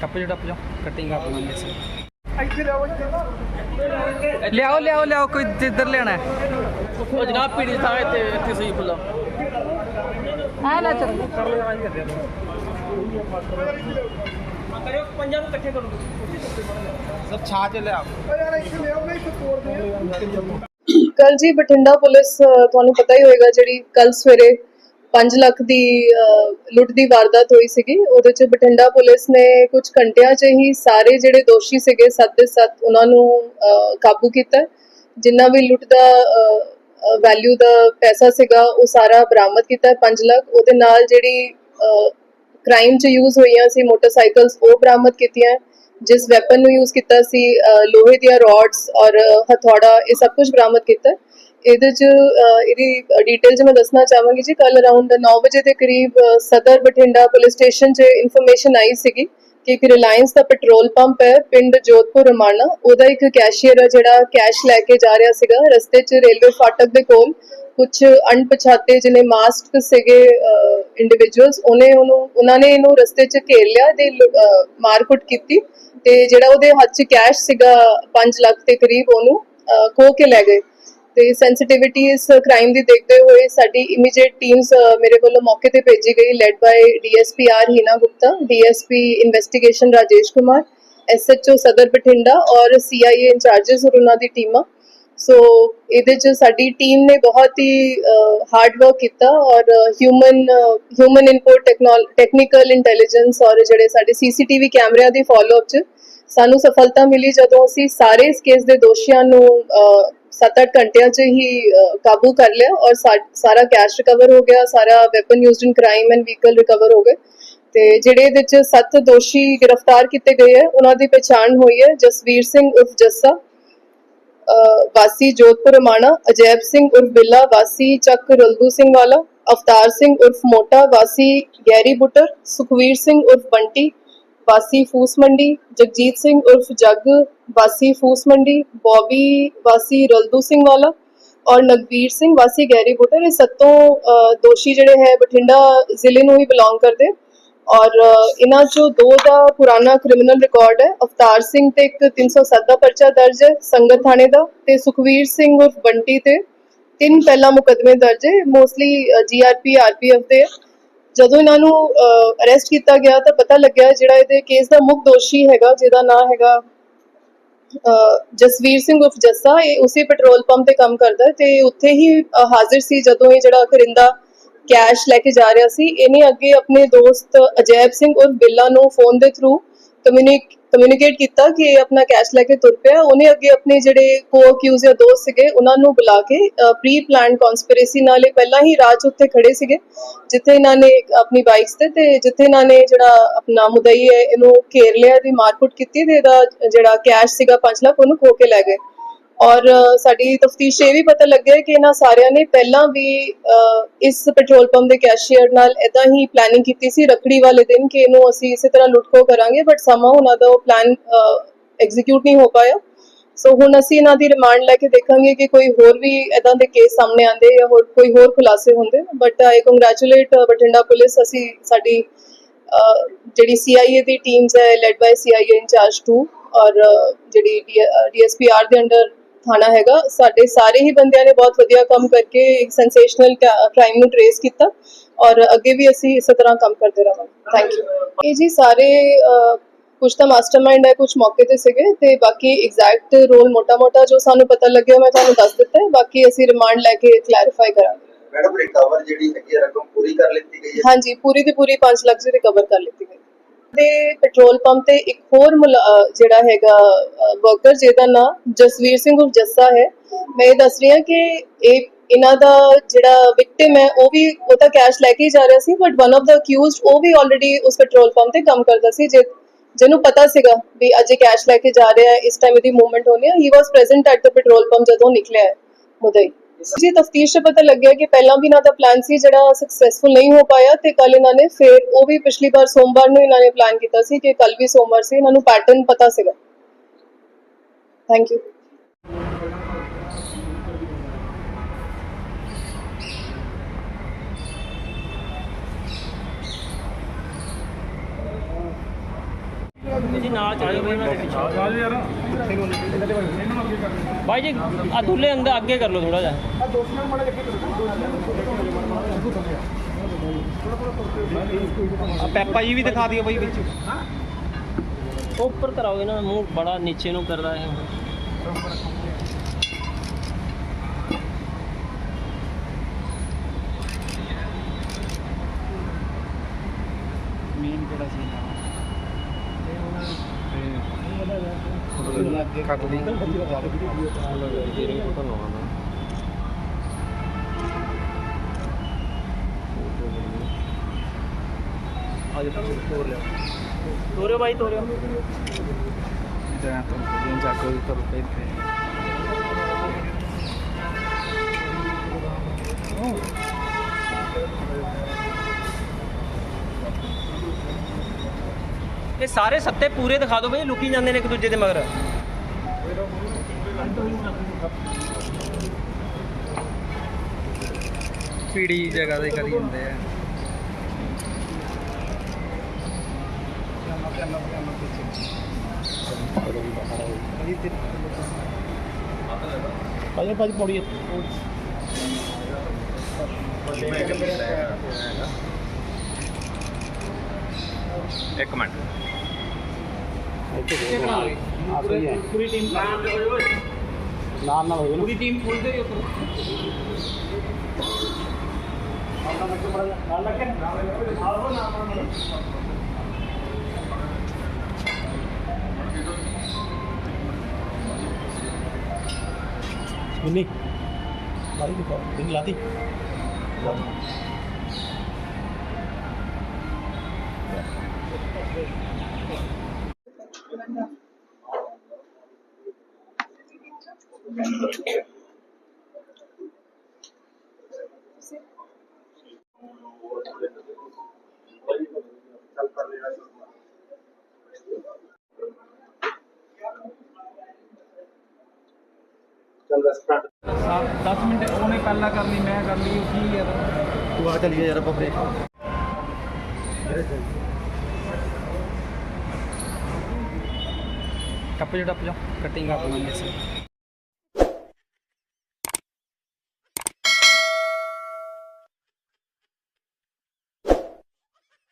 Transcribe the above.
ਟੱਪ ਜਾ ਟੱਪ ਜਾ ਕਟਿੰਗ ਕਰ ਲਾਂਗੇ ਅਸੀਂ ਇੱਥੇ ਲਿਆਓ ਲਿਆਓ ਲਿਆਓ ਕੋਈ ਜਿੱਧਰ ਲੈਣਾ ਹੈ। ਉਹ ਜਨਾਬ ਪੀੜੀ ਥਾਂ ਇੱਥੇ ਇੱਥੇ ਸਹੀ ਖੁੱਲਾ ਆ ਨਾ ਚੱਲ। ਕਰਿਓ ਪੰਜਾਂ ਨੂੰ ਇਕੱਠੇ ਕਰੋ ਛਾਂ ਚ ਦੇ। ਕੱਲ ਜੀ ਬਠਿੰਡਾ ਪੁਲਿਸ ਤੁਹਾਨੂੰ ਪਤਾ ਹੀ ਹੋਏਗਾ ਜਿਹੜੀ ਕੱਲ ਸਵੇਰੇ 5 ਲੱਖ ਦੀ ਲੁੱਟ ਦੀ ਵਾਰਦਾਤ ਹੋਈ ਸੀਗੀ। ਉਹਦੇ ਚ ਬਠਿੰਡਾ ਪੁਲਿਸ ਨੇ ਕੁਝ ਘੰਟਿਆਂ 'ਚ ਹੀ ਸਾਰੇ ਜਿਹੜੇ ਦੋਸ਼ੀ ਸੀਗੇ, ਸੱਤ ਦੇ ਸੱਤ ਉਹਨਾਂ ਨੂੰ ਕਾਬੂ ਕੀਤਾ। ਜਿੰਨਾ ਵੀ ਲੁੱਟ ਦਾ ਵੈਲਿਊ ਦਾ ਪੈਸਾ ਸੀਗਾ, ਉਹ ਸਾਰਾ ਬਰਾਮਦ ਕੀਤਾ 5 ਲੱਖ। ਉਹਦੇ ਨਾਲ ਜਿਹੜੀ ਕ੍ਰਾਈਮ 'ਚ ਯੂਜ਼ ਹੋਈਆਂ ਸੀ ਮੋਟਰਸਾਈਕਲਸ, ਉਹ ਬਰਾਮਦ ਕੀਤੀਆਂ। ਜਿਸ ਵੈਪਨ ਨੂੰ ਯੂਜ਼ ਕੀਤਾ ਸੀ ਲੋਹੇ ਦੀਆਂ ਰੋਡਸ ਔਰ ਹਥੌੜਾ, ਇਹ ਸਭ ਕੁਝ ਬਰਾਮਦ ਕੀਤਾ। ਇਹਦੇ ਚ ਇਹਦੀ ਡਿਟੇਲ ਚ ਮੈਂ ਦੱਸਣਾ ਚਾਹਾਂਗੀ ਜੀ ਕੱਲ ਅਰਾਊਂਡ 9 ਵਜੇ ਦੇ ਕਰੀਬ ਸਦਰ ਬਠਿੰਡਾ ਪੁਲਿਸ ਸਟੇਸ਼ਨ 'ਚ ਇਨਫੋਰਮੇਸ਼ਨ ਆਈ ਸੀਗੀ ਕਿ ਇੱਕ ਰਿਲਾਇੰਸ ਦਾ ਪੈਟਰੋਲ ਪੰਪ ਹੈ ਪਿੰਡ ਜੋਧਪੁਰ ਰਮਾਣਾ। ਉਹਦਾ ਇੱਕ ਕੈਸ਼ੀਅਰ ਜਿਹੜਾ ਕੈਸ਼ ਲੈ ਕੇ ਜਾ ਰਿਹਾ ਸੀਗਾ ਰਸਤੇ 'ਚ ਰੇਲਵੇ ਫਾਟਕ ਦੇ ਕੋਲ। ਕੁਝ ਅਣਪਛਾਤੇ ਜਿਹਨੇ ਮਾਸਕ ਸੀਗੇ ਇੰਡੀਵਿਜੂਅਲਸ ਉਹਨੇ ਉਹਨੂੰ ਉਹਨਾਂ ਨੇ ਇਹਨੂੰ ਰਸਤੇ 'ਚ ਘੇਰ ਲਿਆ ਤੇ ਲੁ- ਮਾਰਕੁੱਟ ਕੀਤੀ। ਤੇ ਜਿਹੜਾ ਉਹਦੇ ਹੱਥ 'ਚ ਕੈਸ਼ ਸੀਗਾ 5 ਲੱਖ ਦੇ ਕਰੀਬ ਉਹਨੂੰ ਅਹ, ਖੋਹ ਕੇ ਲੈ ਗਏ। ਤੇ ਸੈਂਸਿਟਿਵਿਟੀ ਇਸ ਕ੍ਰਾਈਮ ਦੀ ਦੇਖਦੇ ਹੋਏ ਸਾਡੀ ਇਮੀਡੀਏਟ ਟੀਮਸ ਮੇਰੇ ਵੱਲੋਂ ਮੌਕੇ ਤੇ ਭੇਜੀ ਗਈ led by DSP R Heena Gupta DSP investigation Rajesh Kumar SHO Sadar Bathinda ਔਰ ਸੀਆਈਏ ਇੰਚਾਰजेस ਔਰ ਉਹਨਾਂ ਦੀ ਟੀਮਾਂ। ਸੋ ਇਹਦੇ ਚ ਸਾਡੀ ਟੀਮ ਨੇ ਬਹੁਤ ਹੀ ਹਾਰਡ ਵਰਕ ਕੀਤਾ ਔਰ human human input technical intelligence ਔਰ ਜਿਹੜੇ ਸਾਡੇ ਸੀਸੀਟੀਵੀ ਕੈਮਰਿਆਂ ਦੀ ਫਾਲੋਅਪ ਚ ਸਾਨੂੰ ਸਫਲਤਾ ਮਿਲੀ ਜਦੋਂ ਅਸੀਂ ਸਾਰੇ ਇਸ ਕੇਸ ਦੇ ਦੋਸ਼ੀਆਂ ਨੂੰ 7-8 ਘੰਟਿਆਂ ਚ ਹੀ ਕਾਬੂ ਕਰ ਲਿਆ ਔਰ ਸਾਰਾ ਕੈਸ਼ ਰਿਕਵਰ ਹੋ ਗਿਆ ਸਾਰਾ weapon used in crime and vehicle recover ਹੋ ਗਏ। ਤੇ ਜਿਹੜੇ ਇਹਦੇ ਚ ਸੱਤ ਦੋਸ਼ੀ ਗ੍ਰਿਫਤਾਰ ਕੀਤੇ ਗਏ ਹੈ ਉਹਨਾਂ ਦੀ ਪਛਾਣ ਹੋਈ ਹੈ ਜਸਵੀਰ ਸਿੰਘ ਉਰਫ ਜੱਸਾ ਅ, ਵਾਸੀ ਜੋਧਪੁਰ ਰਮਾਣਾ ਅਜੈਬ ਸਿੰਘ ਉਰਫ ਬਿੱਲਾ ਵਾਸੀ ਚੱਕ ਰਲਦੂ ਸਿੰਘ ਵਾਲਾ ਅਵਤਾਰ ਸਿੰਘ ਉਰਫ ਮੋਟਾ ਵਾਸੀ ਗੈਰੀ ਬੁੱਟਰ ਸੁਖਵੀਰ ਸਿੰਘ ਉਰਫ ਬੰਟੀ ਵਾਸੀ ਫੂਸ ਮੰਡੀ, ਜਗਜੀਤ ਸਿੰਘ ਉਰਫ ਜੱਗ, ਵਾਸੀ ਫੂਸ ਮੰਡੀ, ਬੌਬੀ ਵਾਸੀ ਰਲਦੂ ਸਿੰਘ ਵਾਲਾ ਔਰ ਨਗਵੀਰ ਸਿੰਘ ਵਾਸੀ ਗੈਰੀ ਬੁੱਟਰ ਇਹ ਸੱਤੋਂ ਦੋਸ਼ੀ ਜਿਹੜੇ ਹੈ, ਬਠਿੰਡਾ ਜ਼ਿਲ੍ਹੇ ਨੂੰ ਹੀ ਬਿਲੋਂਗ ਕਰਦੇ ਔਰ ਇਹਨਾਂ ਚੋਂ ਦੋ ਦਾ ਪੁਰਾਣਾ ਕ੍ਰਿਮੀਨਲ ਰਿਕਾਰਡ ਹੈ। ਅਵਤਾਰ ਸਿੰਘ ਤੇ ਇੱਕ 307 ਦਾ ਪਰਚਾ ਦਰਜ ਹੈ, ਸੰਗਤ ਥਾਣੇ ਦਾ ਤੇ ਸੁਖਵੀਰ ਸਿੰਘ ਉਰਫ ਬੰਟੀ ਤੇ ਤਿੰਨ ਪਹਿਲਾ ਮੁਕਦਮੇ ਦਰਜ ਹੈ। ਮੋਸਟਲੀ ਜੀਆਰਪੀ ਆਰਪੀਐਫ ਦੇ ਜਦੋਂ ਇਹਨਾਂ ਨੂੰ ਅਰੈਸਟ ਕੀਤਾ ਗਿਆ ਤਾਂ ਪਤਾ ਲੱਗਿਆ ਜਿਹੜਾ ਇਹਦੇ ਕੇਸ ਦਾ ਮੁੱਖ ਦੋਸ਼ੀ ਹੈਗਾ ਜਿਹਦਾ ਨਾਮ ਹੈਗਾ ਜਸਵੀਰ ਸਿੰਘ ਉਰਫ ਜੱਸਾ ਇਹ ਉਸੇ ਪੈਟਰੋਲ ਪੰਪ ਤੇ ਕੰਮ ਕਰਦਾ ਤੇ ਉੱਥੇ ਹੀ ਅਹ, ਹਾਜ਼ਰ ਸੀ ਜਦੋਂ ਇਹ ਜਿਹੜਾ ਕਰਿੰਦਾ ਕੈਸ਼ ਲੈ ਕੇ ਜਾ ਰਿਹਾ ਸੀ। ਇਹਨੇ ਅੱਗੇ ਆਪਣੇ ਦੋਸਤ ਅਜੈਬ ਸਿੰਘ ਉਰਫ ਬਿੱਲਾ ਨੂੰ ਫੋਨ ਦੇ ਥਰੂ ਕਮਿਊਨੀਕੇਟ ਕੀਤਾ ਕਿ ਇਹ ਆਪਣਾ ਕੈਸ਼ ਲੈ ਕੇ ਤੁਰ ਪਿਆ। ਉਹਨੇ ਅੱਗੇ ਆਪਣੇ ਜਿਹੜੇ ਕੋ ਅਕਿਊਜ਼ ਜਾਂ ਦੋਸਤ ਸੀਗੇ, ਉਹਨਾਂ ਨੂੰ ਬੁਲਾ ਕੇ ਪ੍ਰੀ ਪਲਾਨ ਕਨਸਪੀਰੇਸੀ ਨਾਲ ਇਹ ਪਹਿਲਾਂ ਹੀ ਰਾਜ ਉੱਤੇ ਖੜੇ ਸੀਗੇ, ਜਿੱਥੇ ਇਹਨਾਂ ਨੇ ਆਪਣੀ ਬਾਈਕਸ ਤੇ ਤੇ ਜਿੱਥੇ ਇਹਨਾਂ ਨੇ ਜਿਹੜਾ ਆਪਣਾ ਮੁਦਈ ਹੈ, ਇਹਨੂੰ ਘੇਰ ਲਿਆ ਦੀ ਮਾਰਕੁੱਟ ਕੀਤੀ ਤੇ ਇਹਦਾ ਜਿਹੜਾ ਕੈਸ਼ ਸੀਗਾ 5 ਲੱਖ ਉਹਨੂੰ ਖੋ ਕੇ ਲੈ ਗਏ। ਔਰ ਸਾਡੀ ਤਫਤੀਸ਼ ਇਹ ਵੀ ਪਤਾ ਲੱਗਿਆ ਕਿ ਇਹਨਾਂ ਸਾਰਿਆਂ ਨੇ ਪਹਿਲਾਂ ਵੀ ਇਸ ਪੈਟਰੋਲ ਪੰਪ ਦੇ ਕੈਸ਼ੀਅਰ ਨਾਲ ਇਦਾਂ ਹੀ ਪਲੈਨਿੰਗ ਕੀਤੀ ਸੀ ਰਖੜੀ ਵਾਲੇ ਦਿਨ ਕਿ ਇਹਨੂੰ ਅਸੀਂ ਇਸੇ ਤਰ੍ਹਾਂ ਲੁੱਟਖੋ ਕਰਾਂਗੇ ਬਟ ਸਮਾਂ ਉਹਨਾਂ ਦਾ ਉਹ ਪਲਾਨ ਐਗਜ਼ੀਕਿਊਟ ਨਹੀਂ ਹੋ ਪਾਇਆ। ਸੋ ਹੁਣ ਅਸੀਂ ਇਹਨਾਂ ਦੀ ਰਿਮਾਂਡ ਲੈ ਕੇ ਦੇਖਾਂਗੇ ਕਿ ਕੋਈ ਹੋਰ ਵੀ ਇਦਾਂ ਦੇ ਕੇਸ ਸਾਹਮਣੇ ਆਉਂਦੇ ਜਾਂ ਹੋਰ ਕੋਈ ਹੋਰ ਖੁਲਾਸੇ ਹੁੰਦੇ। But I congratulate Bathinda police ਅਸੀਂ ਸਾਡੀ ਅਹ, ਜਿਹੜੀ ਸੀਆਈਏ ਦੀ ਟੀਮਸ ਹੈ ਲੈਡ ਬਾਈ ਸੀਆਈਏ ਇੰਚਾਰਜ 2 ਔਰ ਅਹ, ਜਿਹੜੀ ਡੀਐਸਪੀਆਰ ਦੇ ਅੰਡਰ ਥਾਣਾ ਹੈਗਾ। ਸਾਡੇ ਸਾਰੇ ਹੀ ਬੰਦਿਆਂ ਨੇ ਬਹੁਤ ਵਧੀਆ ਕੰਮ ਕਰਕੇ ਇੱਕ ਸੈਂਸੇਸ਼ਨਲ ਕ੍ਰਾਈਮ ਨੂੰ ਟਰੇਸ ਕੀਤਾ ਔਰ ਅੱਗੇ ਵੀ ਅਸੀਂ ਇਸੇ ਤਰ੍ਹਾਂ ਕੰਮ ਕਰਦੇ ਰਹਾਂਗੇ। ਥੈਂਕ ਯੂ ਇਹ ਜੀ ਸਾਰੇ ਕੁਝ ਤਾਂ ਮਾਸਟਰਮਾਈਂਡ ਹੈ ਕੁਝ ਮੌਕੇ ਤੇ ਸੀਗੇ ਤੇ ਬਾਕੀ ਐਗਜ਼ੈਕਟ ਰੋਲ ਮੋਟਾ-ਮੋਟਾ ਜੋ ਸਾਨੂੰ ਪਤਾ ਲੱਗਿਆ ਮੈਂ ਤੁਹਾਨੂੰ ਦੱਸ ਦਿੱਤਾ ਹੈ। ਬਾਕੀ ਅਸੀਂ ਰਿਮਾਂਡ ਲੈ ਕੇ ਕਲੈਰੀਫਾਈ ਕਰਾਂਗੇ। ਮੈਡਮ ਰਿਕਵਰ ਜਿਹੜੀ ਹੈਗੀ ਰਕਮ ਪੂਰੀ ਕਰ ਲਿੱਤੀ ਗਈ ਹੈ? ਹਾਂਜੀ ਪੂਰੀ ਦੀ ਪੂਰੀ 5 ਲੱਖ ਦੀ ਰਿਕਵਰ ਕਰ ਲਿੱਤੀ ਗਈ ਤੇ ਪੈਟਰੋਲ ਪੰਪ ਤੇ ਇੱਕ ਹੋਰ ਜਿਹੜਾ ਹੈਗਾ ਵਰਕਰ ਜਿਹਦਾ ਨਾਮ ਜਸਵੀਰ ਸਿੰਘ ਉਰਫ ਜੱਸਾ ਹੈ। ਮੈਂ ਇਹ ਦੱਸ ਰਹੀ ਹਾਂ ਕਿ ਇਹ, ਇਹਨਾਂ ਦਾ ਜਿਹੜਾ ਵਿਕਟਿਮ ਹੈ, ਉਹ ਵੀ, ਉਹ ਤਾਂ ਕੈਸ਼ ਲੈ ਕੇ ਹੀ ਜਾ ਰਿਹਾ ਸੀ but one of the accused ਉਹ ਵੀ ਆਲਰੇਡੀ ਉਸ ਪੈਟਰੋਲ ਪੰਪ ਤੇ ਕੰਮ ਕਰਦਾ ਸੀ, ਜਿ- ਜਿਹਨੂੰ ਪਤਾ ਸੀਗਾ ਵੀ ਅੱਜ ਇਹ ਕੈਸ਼ ਲੈ ਕੇ ਜਾ ਰਿਹਾ ਹੈ, ਇਸ ਟਾਈਮ ਇਹਦੀ ਮੂਵਮੈਂਟ ਹੋਣੀ ਹੈ। He was present at the petrol pump ਜਦੋਂ ਨਿਕਲਿਆ ਮੁਦਈ ਜੀ, ਤਫਤੀਸ਼ 'ਚ ਪਤਾ ਲੱਗਿਆ ਕਿ ਪਹਿਲਾਂ ਵੀ ਇਹਨਾਂ ਦਾ ਪਲਾਨ ਸੀ, ਜਿਹੜਾ ਸਕਸੈਸਫੁਲ ਨਹੀਂ ਹੋ ਪਾਇਆ ਤੇ ਕੱਲ ਇਹਨਾਂ ਨੇ ਫੇਰ ਉਹ ਵੀ ਪਿਛਲੀ ਵਾਰ ਸੋਮਵਾਰ ਨੂੰ ਇਹਨਾਂ ਨੇ ਪਲਾਨ ਕੀਤਾ ਸੀ ਕਿ ਕੱਲ ਵੀ ਸੋਮਵਾਰ ਸੀ, ਇਹਨਾਂ ਨੂੰ ਪੈਟਰਨ ਪਤਾ ਸੀਗਾ। ਥੈਂਕ ਯੂ ਜੀ ਨਾਲ ਚੱਲੋ ਬਈ ਉਹਨਾਂ ਦੇ ਪਿੱਛੇ। ਬਾਈ ਜੀ ਆ ਦੁੱਲੇ ਅੰਦਰ ਅੱਗੇ ਕਰ ਲਓ ਥੋੜਾ ਜਿਹਾ। ਪੈਪਾ ਜੀ ਵੀ ਦਿਖਾ ਦਿਓ ਬਾਈ ਵਿੱਚ। ਉੱਪਰ ਕਰਾਓਗੇ ਨਾ ਮੂੰਹ ਬੜਾ ਨੀਚੇ ਨੂੰ ਕਰਦਾ ਹੈ ਮੇਨ ਕਿਹੜਾ ਸੀ? ਕੱਟ ਦੀ ਤੋਰਿਓ ਬਾਈ ਤੋਰਿਓ। ਜਾਂ ਤੋਂ ਜਾਂ ਜਾ ਕੇ ਉੱਤਰ ਪੇ ਤੇ ਇਹ ਸਾਰੇ ਸੱਤੇ ਪੂਰੇ ਦਿਖਾ ਦਿਓ ਬਈ ਲੁਕੀ ਜਾਂਦੇ ਨੇ ਇੱਕ ਦੂਜੇ ਦੇ ਮਗਰ। ਪੀੜੀ ਜਗ੍ਹਾ ਤੇ ਕਰੀ ਹੁੰਦੇ ਆ। ਭਾਜੀ ਭਾਜੀ ਪੌੜੀ ਇੱਕ ਮਿੰਟ। ਪੂਰੀ ਟੀਮ ਨਾਲ ਨਾਲ ਹੋਵੇ ਪੂਰੀ ਟੀਮ ਫੁੱਲ ਦੇ ਉੱਪਰ ਮਿੰਨੀ ਮਾਰੀ ਦਿਖਾ ਦਿਨ ਲਾਤੀ ਚੱਲ ਕਰ ਲੈਣਾ ਚੱਲ ਬਸ ਸਟਾਰਟ 10 ਮਿੰਟ ਉਹਨੇ ਪਹਿਲਾਂ ਕਰ ਲਈ ਮੈਂ ਕਰ ਲਈ ਉਹ ਕੀ ਯਾਰ ਤੂੰ ਆ ਚੱਲੀਏ ਯਾਰ ਆਪਾਂ ਫਰੇ ਟੱਪ ਜਾ ਟੱਪ ਜਾ ਕਟਿੰਗ ਕਰ ਲਾਂਗੇ ਅਸੀਂ